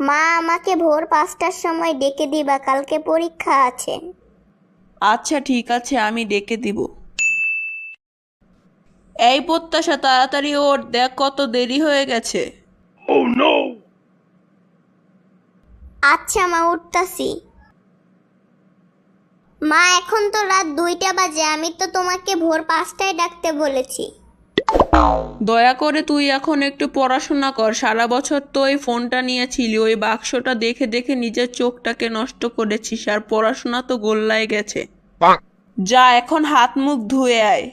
মা আমাকে ভোর পাঁচটার সময় ডেকে দিবা কালকে পরীক্ষা আছে। আচ্ছা ঠিক আছে আমি ডেকে দিব। এই প্রত্যাশা তাড়াতাড়ি ওর দেখ কত দেরি হয়ে গেছে। আচ্ছা মা উঠতাছি। মা এখন তো রাত দুইটা বাজে আমি তো তোমাকে ভোর পাঁচটায় ডাকতে বলেছি। দয়া করে তুই এখন একটু পড়াশোনা কর। সারা বছর তো ওই ফোনটা নিয়েছিলি ওই বাক্সটা দেখে দেখে নিজের চোখটাকে নষ্ট করেছিস আর পড়াশোনা তো গোল্লায় গেছে। যা এখন হাত মুখ ধুয়ে আয়।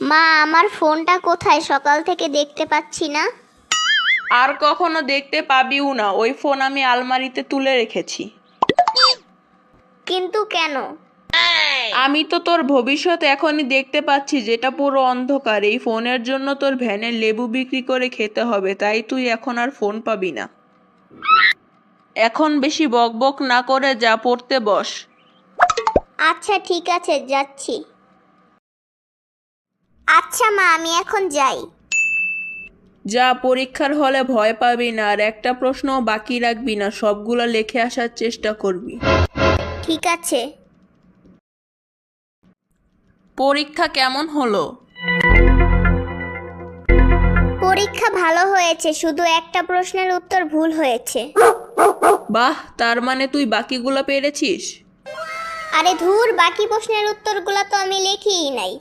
মা আমার ফোনটা কোথায়? সকাল থেকে দেখতে পাচ্ছি না। আর কখনো দেখতে পাবিও না। ওই ফোন আমি আলমারিতে তুলে রেখেছি। কিন্তু কেন? আমি তো তোর ভবিষ্যৎ এখনই দেখতে পাচ্ছি যেটা পুরো অন্ধকার। এই ফোনের জন্য তোর ভ্যানের লেবু বিক্রি করে খেতে হবে তাই তুই এখন আর ফোন পাবি না। এখন বেশি বকবক না করে যা পড়তে বস। আচ্ছা ঠিক আছে যাচ্ছি। আচ্ছা মা আমি এখন যাই। যা পরীক্ষার হলে ভয় পাবি না আর একটা প্রশ্নও বাকি রাখবি না সবগুলো লিখে আসার চেষ্টা করবি। ঠিক আছে। পরীক্ষা কেমন হলো? পরীক্ষা ভালো হয়েছে শুধু একটা প্রশ্নের উত্তর ভুল হয়েছে। বাহ তার মানে তুই বাকিগুলো পেরেছিস? আরে ধুর বাকি প্রশ্নের উত্তরগুলো তো আমি লিখিই নাই।